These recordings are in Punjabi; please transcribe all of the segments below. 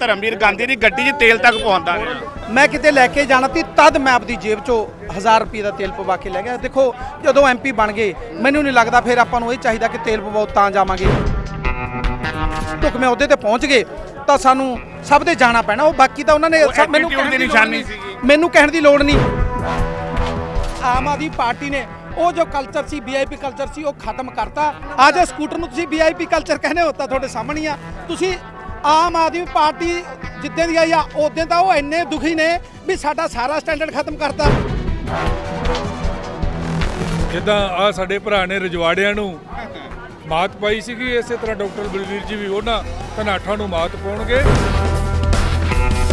ਧਰਮਵੀਰ ਗਾਂਧੀ ਦੀ ਗੱਡੀ 'ਚ ਤੇਲ ਤੱਕ ਪਹੁੰਚਦਾ ਰਿਹਾ। ਮੈਂ ਕਿਤੇ ਲੈ ਕੇ ਜਾਣਾ ਸੀ ਤਦ ਮੈਂ ਆਪਦੀ ਜੇਬ ਚੋਂ 1000 ਰੁਪਏ ਦਾ ਤੇਲ ਪਵਾ ਕੇ ਲੈ ਗਿਆ। ਦੇਖੋ ਜਦੋਂ ਐਮਪੀ ਬਣ ਗਏ ਮੈਨੂੰ ਨਹੀਂ ਲੱਗਦਾ ਫਿਰ ਆਪਾਂ ਨੂੰ ਇਹ ਚਾਹੀਦਾ ਕਿ ਤੇਲ ਪਵਾਓ ਤਾਂ ਜਾਵਾਂਗੇ। ਢੁਕਵੇਂ ਅਹੁਦੇ ਤੇ ਪਹੁੰਚ ਗਏ ਤਾਂ ਸਾਨੂੰ ਸਭ ਦੇ ਜਾਣਾ ਪੈਣਾ। ਉਹ ਬਾਕੀ ਤਾਂ ਉਹਨਾਂ ਨੇ ਮੈਨੂੰ ਕਹਿਣ ਦੀ ਨਿਸ਼ਾਨੀ। ਸੀਗੀ। ਮੈਨੂੰ ਕਹਿਣ ਦੀ ਲੋੜ ਨਹੀਂ। ਆਮ ਆਦਮੀ ਪਾਰਟੀ ਨੇ ਉਹ ਜੋ ਕਲਚਰ ਸੀ ਵੀਆਈਪੀ ਕਲਚਰ ਸੀ ਉਹ ਖਤਮ ਕਰਤਾ। ਅੱਜ ਸਕੂਟਰ ਨੂੰ ਤੁਸੀਂ ਵੀਆਈਪੀ ਕਲਚਰ ਕਹਿੰਦੇ ਹੋ ਤਾਂ ਤੁਹਾਡੇ ਸਾਹਮਣੇ ਆ। ਤੁਸੀਂ ਆਮ ਆਦਮੀ ਪਾਰਟੀ ਜਿੱਦਾਂ ਦੀ ਆਈ ਆ ਉਦੋਂ ਤਾਂ ਉਹ ਇੰਨੇ ਦੁਖੀ ਨੇ ਵੀ ਸਾਡਾ ਸਾਰਾ ਸਟੈਂਡਰਡ ਖਤਮ ਕਰਤਾ। ਜਿੱਦਾਂ ਆ ਸਾਡੇ ਭਰਾ ਨੇ ਰਜਵਾੜਿਆਂ ਨੂੰ ਮਾਤ ਪਾਈ ਸੀਗੀ ਇਸੇ ਤਰ੍ਹਾਂ ਡਾਕਟਰ ਬਲਵੀਰ ਜੀ ਵੀ ਉਹਨਾਂ ਧਨਾਠਾਂ ਨੂੰ ਮਾਤ ਪਾਉਣਗੇ।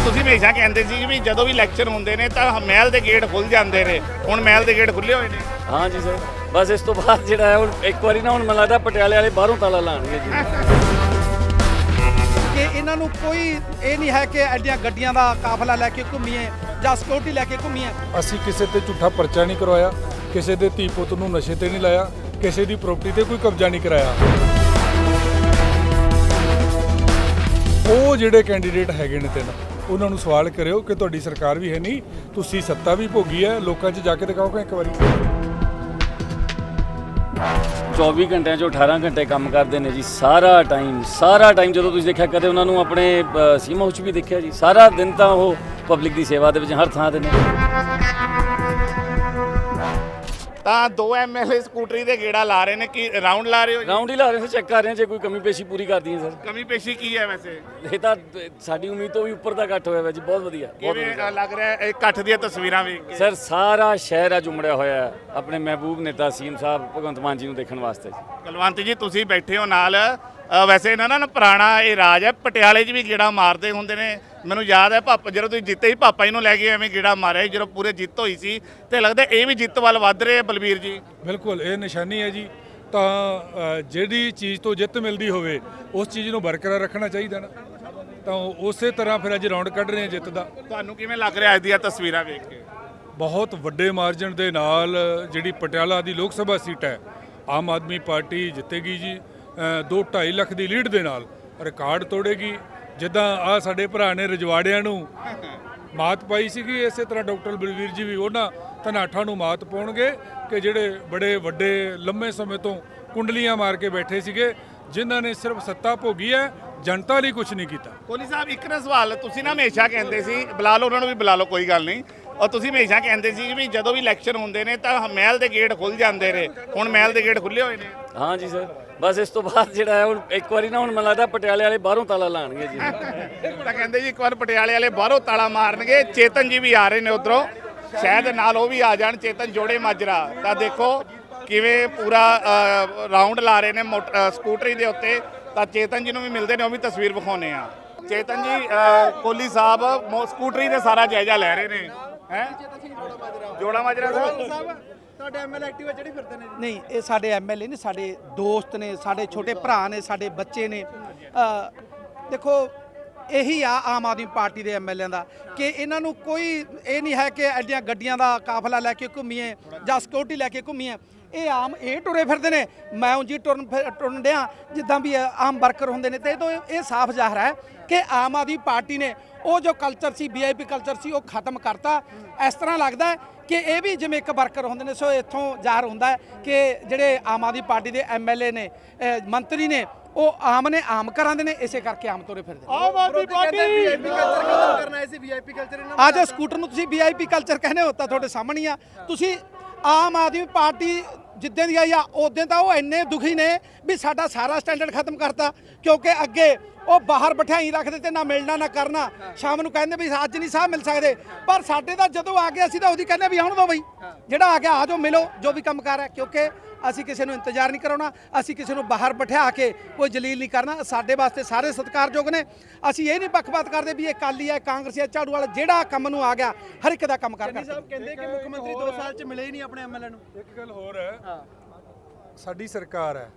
ਤੁਸੀਂ ਹਮੇਸ਼ਾ ਕਹਿੰਦੇ ਸੀ ਵੀ ਜਦੋਂ ਵੀ ਇਲੈਕਸ਼ਨ ਹੁੰਦੇ ਨੇ ਤਾਂ ਮਹਿਲ ਦੇ ਗੇਟ ਖੁੱਲ ਜਾਂਦੇ ਨੇ। ਹੁਣ ਮਹਿਲ ਦੇ ਗੇਟ ਖੁੱਲੇ ਹੋਏ ਨੇ। ਹਾਂ ਜੀ ਸਰ। ਬਸ ਇਸ ਤੋਂ ਬਾਅਦ ਜਿਹੜਾ ਹੈ ਹੁਣ ਇੱਕ ਵਾਰੀ ਨਾ ਹੁਣ ਮੈਨੂੰ ਲੱਗਦਾ ਪਟਿਆਲੇ ਵਾਲੇ ਬਾਹਰੋਂ ਤਾਲਾ ਲਾਣਗੇ ਜੀ। ਇਹਨਾਂ ਨੂੰ ਕੋਈ ਇਹ ਨਹੀਂ ਹੈ ਕਿ ਐਡੀਆਂ ਗੱਡੀਆਂ ਦਾ ਕਾਫਲਾ ਲੈ ਕੇ ਘੁੰਮੀਏ ਜਾਂ ਸਿਕਿਉਰਿਟੀ ਲੈ ਕੇ ਘੁੰਮੀਏ। ਅਸੀਂ ਕਿਸੇ ਤੇ ਝੂਠਾ ਪਰਚਾ ਨਹੀਂ ਕਰਵਾਇਆ, ਕਿਸੇ ਦੇ ਧੀ ਪੁੱਤ ਨੂੰ ਨਸ਼ੇ ਤੇ ਨਹੀਂ ਲਾਇਆ, ਕਿਸੇ ਦੀ ਪ੍ਰਾਪਰਟੀ ਤੇ ਕੋਈ ਕਬਜ਼ਾ ਨਹੀਂ ਕਰਾਇਆ। ਉਹ ਜਿਹੜੇ ਕੈਂਡੀਡੇਟ ਹੈਗੇ ਨੇ ਤਿੰਨ, ਉਹਨਾਂ ਨੂੰ ਸਵਾਲ ਕਰਿਓ ਕਿ ਤੁਹਾਡੀ ਸਰਕਾਰ ਵੀ ਹੈ ਨਹੀਂ, ਤੁਸੀਂ ਸੱਤਾ ਵੀ ਭੋਗੀ ਹੈ, ਲੋਕਾਂ 'ਚ ਜਾ ਕੇ ਦਿਖਾਓਗੇ ਇੱਕ ਵਾਰੀ। 24 ਘੰਟਿਆਂ ਚੋਂ 18 ਘੰਟੇ ਕੰਮ ਕਰਦੇ ਨੇ ਜੀ ਸਾਰਾ ਟਾਈਮ ਸਾਰਾ ਟਾਈਮ ਜਦੋਂ ਤੁਸੀਂ ਦੇਖਿਆ ਕਦੇ ਉਹਨਾਂ ਨੂੰ ਆਪਣੇ ਅ, ਸੀਮਾ ਉੱਚ ਵੀ ਦੇਖਿਆ ਜੀ? ਸਾਰਾ ਦਿਨ ਤਾਂ ਉਹ ਪਬਲਿਕ ਦੀ ਸੇਵਾ ਦੇ ਵਿੱਚ ਹਰ ਥਾਂ ਤੇ ਨੇ। ਤਾਂ ਦੋ ਐਮਐਲਏ ਸਕੂਟਰੀ ਦੇ ਗੇੜਾ ਲਾ ਰਹੇ ਨੇ ਕਿ ਰਾਉਂਡ ਲਾ ਰਹੇ ਹੋ ਜੀ? ਰਾਉਂਡ ਹੀ ਲਾ ਰਹੇ ਸੀ ਚੈੱਕ ਕਰ ਰਹੇ ਹਾਂ ਜੇ ਕੋਈ ਕਮੀ ਪੇਸ਼ੀ ਪੂਰੀ ਕਰਦੀ ਹੈ ਸਰ। ਕਮੀ ਪੇਸ਼ੀ ਕੀ ਹੈ ਵੈਸੇ? ਇਹ ਤਾਂ ਸਾਡੀ ਉਮੀਦ ਤੋਂ ਵੀ ਉੱਪਰ ਦਾ ਘੱਟ ਹੋਇਆ ਵਾ ਜੀ ਬਹੁਤ ਵਧੀਆ ਬਹੁਤ ਕਿਵੇਂ ਵਧੀਆ। ਅ, ਲੱਗ ਰਿਹਾ ਹੈ ਇਹ ਇਕੱਠ ਦੀਆਂ ਤਸਵੀਰਾਂ ਵੇਖ ਕੇ? ਸਰ ਸਾਰਾ ਸ਼ਹਿਰ ਆ ਜੁਮੜਿਆ ਹੋਇਆ ਹੈ ਆਪਣੇ ਮਹਿਬੂਬ ਨੇਤਾ ਸੀਐਮ ਸਾਹਿਬ ਭਗਵੰਤ ਮਾਨ ਜੀ ਨੂੰ ਦੇਖਣ ਵਾਸਤੇ ਜੀ। ਕੁਲਵੰਤ ਜੀ ਤੁਸੀਂ ਬੈਠੇ ਹੋ ਨਾਲ। ਵੈਸੇ ਇਹਨਾਂ ਨਾ ਪੁਰਾਣਾ ਇਹ ਰਾਜ ਹੈ ਪਟਿਆਲੇ 'ਚ ਵੀ ਗੇੜਾ ਮਾਰਦੇ ਹੁੰਦੇ ਨੇ। ਮੈਨੂੰ ਯਾਦ ਹੈ ਪਾਪਾ ਜਦੋਂ ਤੁਸੀਂ ਜਿੱਤੇ ਸੀ ਪਾਪਾ ਜੀ ਨੂੰ ਲੈ ਕੇ ਐਵੇਂ ਗੇੜਾ ਮਾਰਿਆ ਜਦੋਂ ਪੂਰੇ ਜਿੱਤ ਹੋਈ ਸੀ। ਤੇ ਲੱਗਦਾ ਇਹ ਵੀ ਜਿੱਤ ਵੱਲ ਵੱਧ ਰਹੇ ਆ ਬਲਬੀਰ ਜੀ। ਬਿਲਕੁਲ ਇਹ ਨਿਸ਼ਾਨੀ ਹੈ ਜੀ। ਤਾਂ ਜਿਹੜੀ ਚੀਜ਼ ਤੋਂ ਜਿੱਤ ਮਿਲਦੀ ਹੋਵੇ ਉਸ ਚੀਜ਼ ਨੂੰ ਬਰਕਰਾਰ ਰੱਖਣਾ ਚਾਹੀਦਾ ਨਾ। ਤਾਂ ਉਸੇ ਤਰ੍ਹਾਂ ਫਿਰ ਅੱਜ ਰਾਉਂਡ ਕੱਢ ਰਹੇ ਹਾਂ ਜਿੱਤ ਦਾ। ਤੁਹਾਨੂੰ ਕਿਵੇਂ ਲੱਗ ਰਿਹਾ ਅੱਜ ਦੀਆਂ ਤਸਵੀਰਾਂ ਵੇਖ ਕੇ? ਬਹੁਤ ਵੱਡੇ ਮਾਰਜਨ ਦੇ ਨਾਲ ਜਿਹੜੀ ਪਟਿਆਲਾ ਦੀ ਲੋਕ ਸਭਾ ਸੀਟ ਹੈ ਆਮ ਆਦਮੀ ਪਾਰਟੀ ਜਿੱਤੇਗੀ ਜੀ। 2.5 ਲੱਖ ਦੀ ਲੀਡ ਦੇ ਨਾਲ ਰਿਕਾਰਡ ਤੋੜੇਗੀ। ਜਿੱਦਾਂ ਆ ਸਾਡੇ ਭਰਾ ਨੇ ਰਜਵਾੜਿਆਂ ਨੂੰ ਮਾਤ ਪਾਈ ਸੀਗੀ, ਇਸੇ ਤਰ੍ਹਾਂ ਡਾਕਟਰ ਬਲਵੀਰ ਜੀ ਵੀ ਉਹਨਾਂ ਧਨਾਠਾਂ ਨੂੰ ਮਾਤ ਪਾਉਣਗੇ ਕਿ ਜਿਹੜੇ ਬੜੇ ਵੱਡੇ ਲੰਮੇ ਸਮੇਂ ਤੋਂ ਕੁੰਡਲੀਆਂ ਮਾਰ ਕੇ ਬੈਠੇ ਸੀਗੇ, ਜਿਨ੍ਹਾਂ ਨੇ ਸਿਰਫ ਸੱਤਾ ਭੋਗੀ ਹੈ, ਜਨਤਾ ਲਈ ਕੁਝ ਨਹੀਂ ਕੀਤਾ। ਕੋਲੀ ਸਾਹਿਬ, ਇੱਕ ਨਾ ਸਵਾਲ, ਤੁਸੀਂ ਨਾ ਹਮੇਸ਼ਾ ਕਹਿੰਦੇ ਸੀ, ਬੁਲਾ ਲਓ, ਉਹਨਾਂ ਨੂੰ ਵੀ ਬੁਲਾ ਲਓ, ਕੋਈ ਗੱਲ ਨਹੀਂ। ਔਰ ਤੁਸੀਂ ਹਮੇਸ਼ਾ ਕਹਿੰਦੇ ਸੀ ਵੀ ਜਦੋਂ ਵੀ ਇਲੈਕਸ਼ਨ ਹੁੰਦੇ ਨੇ ਤਾਂ ਮਹਿਲ ਦੇ ਗੇਟ ਖੁੱਲ ਜਾਂਦੇ ਨੇ। ਹੁਣ ਮਹਿਲ ਦੇ ਗੇਟ ਖੁੱਲੇ ਹੋਏ ਨੇ। ਹਾਂ ਜੀ ਸਰ ਬਸ ਇਸ ਤੋਂ ਬਾਅਦ ਜਿਹੜਾ ਹੈ ਹੁਣ ਇੱਕ ਵਾਰੀ ਨਾ ਹੁਣ ਮੈਨੂੰ ਲੱਗਦਾ ਪਟਿਆਲੇ ਵਾਲੇ ਬਾਹਰੋਂ ਤਾਲਾ ਲਾਣਗੇ ਜੀ। ਤਾਂ ਕਹਿੰਦੇ ਜੀ ਇੱਕ ਵਾਰ ਪਟਿਆਲੇ ਵਾਲੇ ਬਾਹਰੋਂ ਤਾਲਾ ਮਾਰਨਗੇ ਚੇਤਨ ਜੀ ਵੀ ਆ ਰਹੇ ਨੇ ਉਧਰੋਂ। ਸ਼ਾਇਦ ਨਾਲ ਉਹ ਵੀ ਆ ਜਾਣ ਚੇਤਨ ਜੋੜੇ ਮਾਜਰਾ। ਤਾਂ ਦੇਖੋ ਕਿਵੇਂ ਪੂਰਾ ਰਾਉਂਡ ਲਾ ਰਹੇ ਨੇ ਸਕੂਟਰੀ ਦੇ ਉੱਤੇ। ਤਾਂ ਚੇਤਨ ਜੀ ਨੂੰ ਵੀ ਮਿਲਦੇ ਨੇ ਉਹ ਵੀ ਤਸਵੀਰ ਵਿਖਾਉਨੇ ਆ ਚੇਤਨ ਜੀ ਅ, ਕੋਹਲੀ ਸਾਹਿਬ ਸਕੂਟਰੀ ਦੇ ਸਾਰਾ ਜਾਇਜ਼ਾ ਲੈ ਰਹੇ ਨੇ। ਹੈ? ਜੋੜਾ ਮਾਜਰਾ ਸਾਹਿਬ। ਤੁਹਾਡੇ ਐਮਐਲਏ ਐਕਟਿਵਾ ਚੜੀ ਫਿਰਦੇ ਨੇ ਨਹੀਂ ਇਹ ਸਾਡੇ ਐਮਐਲਏ ਨੇ ਸਾਡੇ ਦੋਸਤ ਨੇ ਸਾਡੇ ਛੋਟੇ ਭਰਾ ਨੇ ਸਾਡੇ ਬੱਚੇ ਨੇ। ਦੇਖੋ ਇਹੀ ਆ ਆਮ ਆਦਮੀ ਪਾਰਟੀ ਦੇ ਐਮਐਲਏ ਦਾ ਕਿ ਇਹਨਾਂ ਨੂੰ ਕੋਈ ਇਹ ਨਹੀਂ ਹੈ ਕਿ ਐਡੀਆਂ ਗੱਡੀਆਂ ਦਾ ਕਾਫਲਾ ਲੈ ਕੇ ਘੁੰਮੀਏ ਜਾਂ ਸਿਕਿਉਰਿਟੀ ਲੈ ਕੇ ਘੁੰਮੀਏ। ਇਹ ਆਮ ਇਹ ਟੁਰੇ ਫਿਰਦੇ ਨੇ। ਮੈਂ ਉਂਝ ਹੀ ਟੁਰਨ ਫਿਰ- ਟੁਰਨ ਡਿਆ ਜਿੱਦਾਂ ਵੀ ਆਮ ਵਰਕਰ ਹੁੰਦੇ ਨੇ ਤੇ ਇਹ ਤੋਂ ਇਹ ਸਾਫ਼ ਜ਼ਾਹਰ ਹੈ ਕਿ ਆਮ ਆਦਮੀ ਪਾਰਟੀ ਨੇ ਉਹ ਜੋ ਕਲਚਰ ਸੀ ਵੀਆਈਪੀ ਕਲਚਰ ਸੀ ਉਹ ਖਤਮ ਕਰਤਾ। ਇਸ ਤਰ੍ਹਾਂ ਲੱਗਦਾ ਹੈ ਕਿ ਇਹ ਵੀ ਜਿਵੇਂ ਇੱਕ ਵਰਕਰ ਹੁੰਦੇ ਨੇ ਸੋ ਇੱਥੋਂ ਜ਼ਾਹਰ ਹੁੰਦਾ ਹੈ ਕਿ ਜਿਹੜੇ ਆਮ ਆਦਮੀ ਪਾਰਟੀ ਦੇ ਐਮਐਲਏ ਨੇ ਮੰਤਰੀ ਨੇ ਉਹ ਆਮ ਨੇ ਆਮ ਕਰਾਂਦੇ ਨੇ ਇਸੇ ਕਰਕੇ ਆਮ ਤੋਰੇ ਫਿਰਦੇ Aam Aadmi party! VIP culture ਖਤਮ ਕਰਨਾ ਹੈ ਸੀ ਵੀਆਈਪੀ ਕਲਚਰ ਇਹਨਾਂ ਅੱਜ ਸਕੂਟਰ ਨੂੰ ਤੁਸੀਂ ਵੀਆਈਪੀ ਕਲਚਰ ਕਹਿੰਦੇ ਹੋ ਤਾਂ ਤੁਹਾਡੇ ਸਾਹਮਣੇ ਹੀ ਆ। ਤੁਸੀਂ ਆਮ ਆਦਮੀ ਪਾਰਟੀ ਜਿੱਦਾਂ ਦੀ ਆਈ ਆ ਉਦੋਂ ਤਾਂ ਉਹ ਇੰਨੇ ਦੁਖੀ ਨੇ ਵੀ ਸਾਡਾ ਸਾਰਾ ਸਟੈਂਡਰਡ ਖਤਮ ਕਰਤਾ, ਕਿਉਂਕਿ ਅੱਗੇ ਉਹ ਬਾਹਰ ਬਿਠਾਈ ਰੱਖਦੇ ਤੇ ਨਾ ਮਿਲਣਾ ਨਾ ਕਰਨਾ। ਸ਼ਾਮ ਨੂੰ ਕਹਿੰਦੇ ਵੀ ਅੱਜ ਨਹੀਂ ਸਾਹ ਮਿਲ ਸਕਦੇ। ਪਰ ਸਾਡੇ ਤਾਂ ਜਦੋਂ ਆ ਗਏ ਅਸੀਂ ਤਾਂ ਉਹਦੀ ਕਹਿੰਦੇ ਵੀ ਆਉਣ ਦੋ ਬਈ। ਜਿਹੜਾ ਆ ਗਿਆ ਆ ਜਾਓ ਮਿਲੋ ਜੋ ਵੀ ਕੰਮ ਕਰ ਹੈ ਕਿਉਂਕਿ ਅਸੀਂ ਕਿਸੇ ਨੂੰ ਇੰਤਜ਼ਾਰ ਨਹੀਂ ਕਰਾਉਣਾ ਅਸੀਂ ਕਿਸੇ ਨੂੰ ਬਾਹਰ ਬਿਠਾ ਕੇ ਕੋਈ ਜਲੀਲ ਨਹੀਂ ਕਰਨਾ। ਸਾਡੇ ਵਾਸਤੇ ਸਾਰੇ ਸਤਿਕਾਰਯੋਗ ਨੇ। ਅਸੀਂ ਇਹ ਨਹੀਂ ਪੱਖਪਾਤ ਕਰਦੇ ਵੀ ਇਹ ਕਾਲੀ ਹੈ ਕਾਂਗਰਸੀ ਹੈ ਝਾੜੂ ਵਾਲਾ ਜਿਹੜਾ ਕੰਮ ਨੂੰ ਆ ਗਿਆ ਹਰ ਇੱਕ ਦਾ ਕੰਮ ਕਰ ਕਰ ਸਾਹਿਬ ਕਹਿੰਦੇ ਕਿ ਮੁੱਖ ਮੰਤਰੀ 2 ਸਾਲ ਚ ਮਿਲੇ ਹੀ ਨਹੀਂ ਆਪਣੇ ਐਮਐਲਏ ਨੂੰ। ਇੱਕ ਗੱਲ ਹੋਰ ਹੈ। ਸਾਡੀ ਸਰਕਾਰ ਹੈ।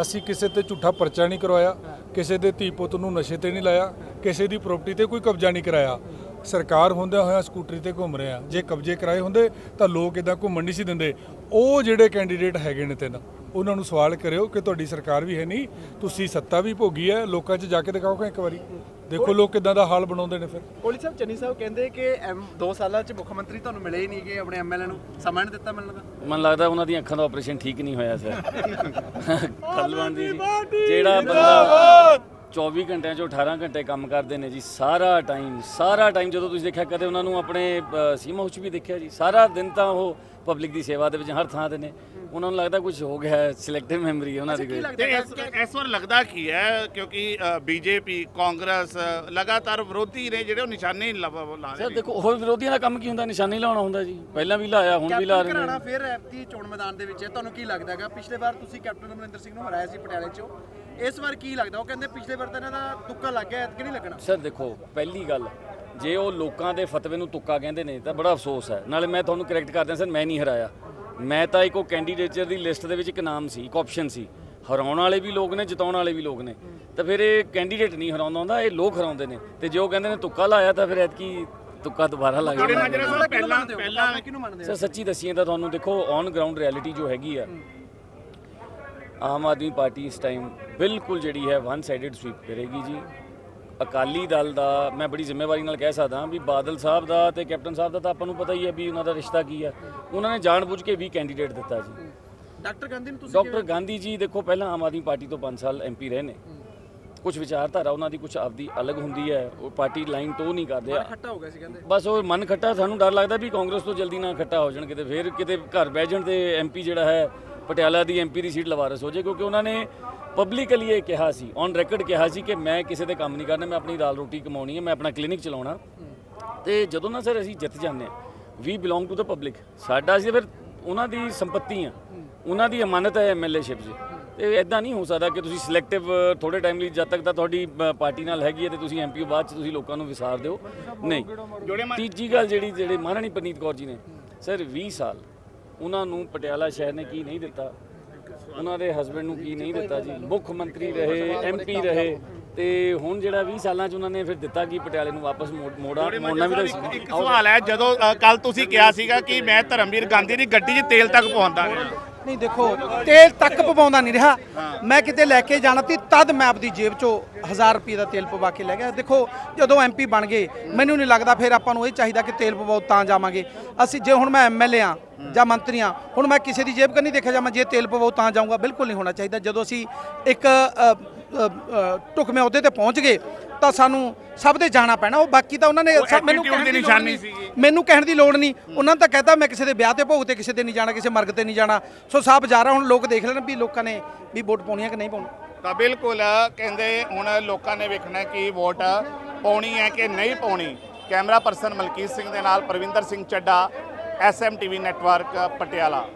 ਅਸੀਂ ਕਿਸੇ ਤੇ ਝੂਠਾ ਪਰਚਾ ਨਹੀਂ ਕਰਵਾਇਆ, ਕਿਸੇ ਦੇ ਧੀ ਪੁੱਤ ਨੂੰ ਨਸ਼ੇ ਤੇ ਨਹੀਂ ਲਾਇਆ, ਕਿਸੇ ਦੀ ਪ੍ਰਾਪਰਟੀ ਤੇ ਕੋਈ ਕਬਜ਼ਾ ਨਹੀਂ ਕਰਾਇਆ। ਸਰਕਾਰ ਹੁੰਦਿਆਂ ਹੋਇਆਂ ਸਕੂਟਰੀ ਤੇ ਘੁੰਮ ਰਹੇ। ਆ ਜੇ ਕਬਜ਼ੇ ਕਰਾਏ ਹੁੰਦੇ, ਤਾਂ ਲੋਕ ਇਦਾਂ ਘੁੰਮਣ ਨਹੀਂ ਸੀ ਦਿੰਦੇ। ਉਹ ਜਿਹੜੇ ਕੈਂਡੀਡੇਟ ਹੈਗੇ ਨੇ ਤਿੰਨ, ਉਹਨਾਂ ਨੂੰ ਸਵਾਲ ਕਰਿਓ ਕਿ ਤੁਹਾਡੀ ਸਰਕਾਰ ਵੀ ਹੈ ਨਹੀਂ, ਤੁਸੀਂ ਸੱਤਾ ਵੀ ਭੋਗੀ ਹੈ, ਲੋਕਾਂ 'ਚ ਜਾ ਕੇ ਦਿਖਾਓ ਇੱਕ ਵਾਰੀ। ਦੇਖੋ ਲੋਕ ਕਿਦਾਂ ਦਾ ਹਾਲ ਬਣਾਉਂਦੇ ਨੇ ਫਿਰ। ਕੋਲੀ ਸਾਹਿਬ ਚੰਨੀ ਸਾਹਿਬ ਕਹਿੰਦੇ ਕਿ 2 ਸਾਲਾਂ 'ਚ ਮੁੱਖ ਮੰਤਰੀ ਤੁਹਾਨੂੰ ਮਿਲੇ ਹੀ ਨਹੀਂ ਗਏ ਆਪਣੇ ਐਮਐਲਏ ਨੂੰ। ਸਮਾਂ ਨਹੀਂ ਦਿੱਤਾ ਮਿਲਣ ਦਾ। ਮਨ ਲੱਗਦਾ ਉਹਨਾਂ ਦੀਆਂ ਅੱਖਾਂ ਦਾ ਆਪਰੇਸ਼ਨ ਠੀਕ ਨਹੀਂ ਹੋਇਆ ਸਰ। ਖਲਵਾਂਦੀ ਜੀ। ਜਿਹੜਾ ਬੰਦਾ 24 ਘੰਟਿਆਂ ਚੋਂ 18 ਘੰਟੇ ਕੰਮ ਕਰਦੇ ਨੇ ਜੀ ਸਾਰਾ ਟਾਈਮ ਸਾਰਾ ਟਾਈਮ ਜਦੋਂ ਤੁਸੀਂ ਦੇਖਿਆ ਕਦੇ ਉਹਨਾਂ ਨੂੰ ਆਪਣੇ ਅ, ਸੀਮਾ ਉੱਚ ਵੀ ਦੇਖਿਆ ਜੀ? ਸਾਰਾ ਦਿਨ ਤਾਂ ਉਹ ਪਬਲਿਕ ਦੀ ਸੇਵਾ ਦੇ ਵਿੱਚ ਹਰ ਥਾਂ ਤੇ ਨੇ। ਉਹਨਾਂ ਨੂੰ ਲੱਗਦਾ ਕੁਝ ਹੋ ਗਿਆ ਹੈ ਸਿਲੈਕਟਿਵ ਮੈਮਰੀ ਹੈ ਉਹਨਾਂ ਦੀ ਕੋਈ। ਤੇ ਇਸ ਇਸ ਵਾਰ ਲੱਗਦਾ ਕੀ ਹੈ? ਕਿਉਂਕਿ ਬੀਜੇਪੀ ਕਾਂਗਰਸ ਅ, ਲਗਾਤਾਰ ਵਿਰੋਧੀ ਨੇ ਜਿਹੜੇ ਉਹ ਨਿਸ਼ਾਨੇ ਲਾ ਲਾ ਰਹੇ ਸਰ ਨੇ। ਦੇਖੋ ਹੋਰ ਵਿਰੋਧੀਆਂ ਦਾ ਕੰਮ ਕੀ ਹੁੰਦਾ? ਨਿਸ਼ਾਨੀ ਲਾਉਣਾ ਹੁੰਦਾ ਜੀ। ਪਹਿਲਾਂ ਵੀ ਲਾਇਆ ਹੁਣ ਵੀ ਲਾ ਕੈਪਟਨ ਰਹੇ ਘਰਾਣਾ ਨੇ ਫਿਰ ਐਪਤੀ ਚੋਣ ਮੈਦਾਨ ਦੇ ਵਿੱਚ ਹੈ। ਤੁਹਾਨੂੰ ਕੀ ਲੱਗਦਾ ਹੈਗਾ? ਪਿਛਲੇ ਵਾਰ ਤੁਸੀਂ ਕੈਪਟਨ ਅਮਰਿੰਦਰ ਸਿੰਘ ਨੂੰ ਹਰਾਇਆ ਸੀ ਪਟਿਆਲੇ 'ਚੋਂ। ਇਸ ਵਾਰ ਕੀ ਲੱਗਦਾ? ਉਹ ਕਹਿੰਦੇ ਪਿਛਲੇ ਵਾਰ ਤਾਂ ਇਹਨਾਂ ਦਾ ਤੁੱਕਾ ਲੱਗ ਗਿਆ ਐਤਕੀ ਨਹੀਂ ਲੱਗਣਾ। ਸਰ ਦੇਖੋ ਪਹਿਲੀ ਗੱਲ ਜੇ ਉਹ ਲੋਕਾਂ ਦੇ ਫਤਵੇ ਨੂੰ ਤੁੱਕਾ ਕਹਿੰਦੇ ਨੇ ਤਾਂ ਬੜਾ ਅਫਸੋਸ ਹੈ। ਨਾਲੇ ਮੈਂ ਤੁਹਾਨੂੰ ਕਰੈਕਟ ਕਰਦਾ ਸਰ ਮੈਂ ਨਹੀਂ ਹਰਾਇਆ। ਮੈਂ ਤਾਂ ਇੱਕ ਉਹ ਕੈਂਡੀਡੇਟਰ ਦੀ ਲਿਸਟ ਦੇ ਵਿੱਚ ਇੱਕ ਨਾਮ ਸੀ ਇੱਕ ਆਪਸ਼ਨ ਸੀ। ਹਰਾਉਣ ਵਾਲੇ ਵੀ ਲੋਕ ਨੇ ਜਿਤਾਉਣ ਵਾਲੇ ਵੀ ਲੋਕ ਨੇ। ਤਾਂ ਫਿਰ ਇਹ ਕੈਂਡੀਡੇਟ ਨਹੀਂ ਹਰਾਉਂਦਾ ਹੁੰਦਾ ਇਹ ਲੋਕ ਹਰਾਉਂਦੇ ਨੇ। ਤੇ ਜੇ ਉਹ ਕਹਿੰਦੇ ਨੇ ਤੁੱਕਾ ਲਾਇਆ ਤਾਂ ਫਿਰ ਐਤਕੀ ਤੁੱਕਾ ਦੁਬਾਰਾ ਲੱਗ ਜਾਣਾ ਮਾਜਰਾ ਸਾਹਿਬ ਪਹਿਲਾਂ ਪਹਿਲਾਂ ਕਿਹਨੂੰ ਮੰਨਦੇ ਸਰ ਸੱਚੀ ਦੱਸੀਏ ਤਾਂ ਤੁਹਾਨੂੰ ਦੇਖੋ ਔਨ ਗਰਾਊਂਡ ਰਿਐਲਿਟੀ ਜੋ ਹੈਗੀ ਆ ਆਮ ਆਦਮੀ ਪਾਰਟੀ ਇਸ ਟਾਈਮ ਬਿਲਕੁਲ ਜਿਹੜੀ ਹੈ ਵਨ ਸਾਈਡਡ ਸਵੀਪ ਕਰੇਗੀ ਜੀ। ਅਕਾਲੀ ਦਲ ਦਾ ਮੈਂ ਬੜੀ ਜ਼ਿੰਮੇਵਾਰੀ ਨਾਲ ਕਹਿ ਸਕਦਾ ਵੀ ਬਾਦਲ ਸਾਹਿਬ ਦਾ ਤੇ ਕੈਪਟਨ ਸਾਹਿਬ ਦਾ ਤਾਂ ਆਪਾਂ ਨੂੰ ਪਤਾ ਹੀ ਹੈ ਵੀ ਉਹਨਾਂ ਦਾ ਰਿਸ਼ਤਾ ਕੀ ਹੈ। ਉਹਨਾਂ ਨੇ ਜਾਣਬੁੱਝ ਕੇ ਵੀ ਕੈਂਡੀਡੇਟ ਦਿੱਤਾ ਜੀ। ਡਾਕਟਰ ਗਾਂਧੀ ਨੂੰ ਤੁਸੀਂ ਡਾਕਟਰ ਗਾਂਧੀ ਜੀ ਦੇਖੋ ਪਹਿਲਾਂ ਆਮ ਆਦਮੀ ਪਾਰਟੀ ਤੋਂ 5 ਸਾਲ ਐਮਪੀ ਰਹੇ ਨੇ। ਕੁਝ ਵਿਚਾਰਧਾਰਾ ਉਹਨਾਂ ਦੀ ਕੁਝ ਆਪਦੀ ਅਲੱਗ ਹੁੰਦੀ ਹੈ। ਉਹ ਪਾਰਟੀ ਲਾਈਨ ਤੋਂ ਨਹੀਂ ਕਰਦੇ ਆ। ਖੱਟਾ ਹੋ ਗਿਆ ਸੀ ਕਹਿੰਦੇ। ਬਸ ਉਹ ਮਨ ਖੱਟਾ ਸਾਨੂੰ ਡਰ ਲੱਗਦਾ ਵੀ ਕਾਂਗਰਸ ਤੋਂ ਜਲਦੀ ਨਾ ਖੱਟਾ ਹੋ ਜਾਣ ਕਿਤੇ। ਫਿਰ ਕਿਤੇ ਘਰ ਬਹਿ ਜਾਣ ਤੇ ਐਮਪੀ ਜਿਹੜਾ ਹੈ ਪਟਿਆਲਾ ਦੀ ਐਮਪੀ ਦੀ ਸੀਟ ਲਵਾਰਸ ਹੋ ਜਾਏ ਕਿਉਂਕਿ ਉਹਨਾਂ ਨੇ ਪਬਲਿਕਲੀ ਇਹ ਕਿਹਾ ਸੀ ਔਨ ਰੈਕੋਰਡ ਕਿਹਾ ਸੀ ਕਿ ਮੈਂ ਕਿਸੇ ਦੇ ਕੰਮ ਨਹੀਂ ਕਰਨਾ ਮੈਂ ਆਪਣੀ ਦਾਲ ਰੋਟੀ ਕਮਾਉਣੀ ਹੈ ਮੈਂ ਆਪਣਾ ਕਲੀਨਿਕ ਚਲਾਉਣਾ। ਤੇ ਜਦੋਂ ਨਾ ਸਰ ਅਸੀਂ ਜਿੱਤ ਜਾਂਦੇ ਹਾਂ we belong to the public ਸਾਡਾ ਅਸੀਂ ਫਿਰ ਉਹਨਾਂ ਦੀ ਸੰਪਤੀ ਆ ਉਹਨਾਂ ਦੀ ਅਮਾਨਤ ਹੈ ਐਮਐਲਏਸ਼ਿਪ 'ਚ। ਤੇ ਇਦਾਂ ਨਹੀਂ ਹੋ ਸਕਦਾ ਕਿ ਤੁਸੀਂ ਸਿਲੈਕਟਿਵ ਥੋੜੇ ਟਾਈਮ ਲਈ ਜਦ ਤੱਕ ਤਾਂ ਤੁਹਾਡੀ ਪਾਰਟੀ ਨਾਲ ਹੈਗੀ ਹੈ ਤੇ ਤੁਸੀਂ ਐਮਪੀ ਬਾਅਦ 'ਚ ਤੁਸੀਂ ਲੋਕਾਂ ਨੂੰ ਵਿਸਾਰ ਦਿਓ। ਨਹੀਂ। ਤੀਜੀ ਗੱਲ ਜਿਹੜੀ ਜਿਹੜੇ ਮਹਾਰਾਣੀ ਪਰਨੀਤ ਕੌਰ ਜੀ ਨੇ ਸਰ 20 ਸਾਲ ਉਹਨਾਂ ਨੂੰ ਪਟਿਆਲਾ ਸ਼ਹਿਰ ਨੇ ਕੀ ਨਹੀਂ ਦਿੱਤਾ? ਉਹਨਾਂ ਦੇ ਹਸਬੰਡ ਨੂੰ ਕੀ ਨਹੀਂ ਦਿੱਤਾ ਜੀ? ਮੁੱਖ ਮੰਤਰੀ ਰਹੇ ਐਮਪੀ ਰਹੇ ਤੇ ਹੁਣ ਜਿਹੜਾ 20 ਸਾਲਾਂ 'ਚ ਉਹਨਾਂ ਨੇ ਫਿਰ ਦਿੱਤਾ ਕੀ ਪਟਿਆਲੇ ਨੂੰ ਵਾਪਸ ਮੋੜ- ਮੋੜਾ ਮੋੜਨਾ ਵੀ ਤਾਂ ਇੱਕ ਸਵਾਲ ਹੈ ਜਦੋਂ ਕੱਲ ਤੁਸੀਂ ਕਿਹਾ ਸੀਗਾ ਕਿ ਮੈਂ ਧਰਮਵੀਰ ਗਾਂਧੀ ਦੀ ਗੱਡੀ 'ਚ ਤੇਲ ਤੱਕ ਪਹੁੰਚਦਾ। ਰਿਹਾ ਨਹੀਂ ਦੇਖੋ ਤੇਲ ਤੱਕ ਪਵਾਉਂਦਾ ਨਹੀਂ ਰਿਹਾ। ਮੈਂ ਕਿਤੇ ਲੈ ਕੇ ਜਾਣਾ ਤੀ ਤਦ ਮੈਂ ਆਪਦੀ ਜੇਬ ਚੋਂ 1000 ਰੁਪਏ ਦਾ ਤੇਲ ਪਵਾ ਕੇ ਲੈ ਗਿਆ। ਦੇਖੋ ਜਦੋਂ ਐਮਪੀ ਬਣ ਗਏ ਮੈਨੂੰ ਨਹੀਂ ਲੱਗਦਾ ਫਿਰ ਆਪਾਂ ਨੂੰ ਇਹ ਚਾਹੀਦਾ ਕਿ ਤੇਲ ਪਵਾਓ ਤਾਂ ਜਾਵਾਂਗੇ। ਅਸੀਂ ਜੇ ਹੁਣ ਮੈਂ ਐਮਐਲਏ ਆ ਜਾਂ ਮੰਤਰੀ ਆ ਹੁਣ ਮੈਂ ਕਿਸੇ ਦੀ ਜੇਬ ਕੰਨੀ ਦੇਖਿਆ ਜਾਵਾਂ ਜੇ ਤੇਲ ਪਵਾਓ ਤਾਂ ਜਾਊਂਗਾ ਬਿਲਕੁਲ ਨਹੀਂ ਹੋਣਾ ਚਾਹੀਦਾ। ਜਦੋਂ ਅਸੀਂ ਇੱਕ ਢੁਕਵੇਂ ਅਹੁਦੇ ਤੇ ਪਹੁੰਚ ਗਏ ਤਾਂ ਸਾਨੂੰ ਸਭ ਦੇ ਜਾਣਾ ਪੈਣਾ ਉਹ ਬਾਕੀ ਤਾਂ ਉਹਨਾਂ ਨੇ ਸਭ- ਮੈਨੂੰ ਕਹਿਣ ਦੀ ਨਿਸ਼ਾਨੀ। ਸੀਗੀ। ਮੈਨੂੰ ਕਹਿਣ ਦੀ ਲੋੜ ਨਹੀਂ। ਉਹਨਾਂ ਨੇ ਤਾਂ ਕਹਿਤਾ ਮੈਂ ਕਿਸੇ ਦੇ ਵਿਆਹ ਤੇ ਭੋਗ ਤੇ ਕਿਸੇ ਦੇ ਨਹੀਂ ਜਾਣਾ ਕਿਸੇ ਮਰਗ ਤੇ ਨਹੀਂ ਜਾਣਾ। ਸੋ ਸਾਹ ਬਜ਼ਾਰਾ ਹੁਣ ਲੋਕ ਦੇਖ ਲੈਣ ਵੀ ਲੋਕਾਂ ਨੇ ਵੀ ਵੋਟ ਪਾਉਣੀ ਹੈ ਕਿ ਨਹੀਂ ਪਾਉਣੀ। ਤਾਂ ਬਿਲਕੁਲ ਕਹਿੰਦੇ ਹੁਣ ਲੋਕਾਂ ਨੇ ਵੇਖਣਾ ਕਿ ਵੋਟ ਪਾਉਣੀ ਹੈ ਕਿ ਨਹੀਂ ਪਾਉਣੀ। ਕੈਮਰਾ ਪਰਸਨ ਮਲਕੀਤ ਸਿੰਘ ਦੇ ਨਾਲ ਪ੍ਰਵਿੰਦਰ ਸਿੰਘ ਚੱਡਾ ਐਸਐਮਟੀਵੀ ਨੈਟਵਰਕ ਪਟਿਆਲਾ।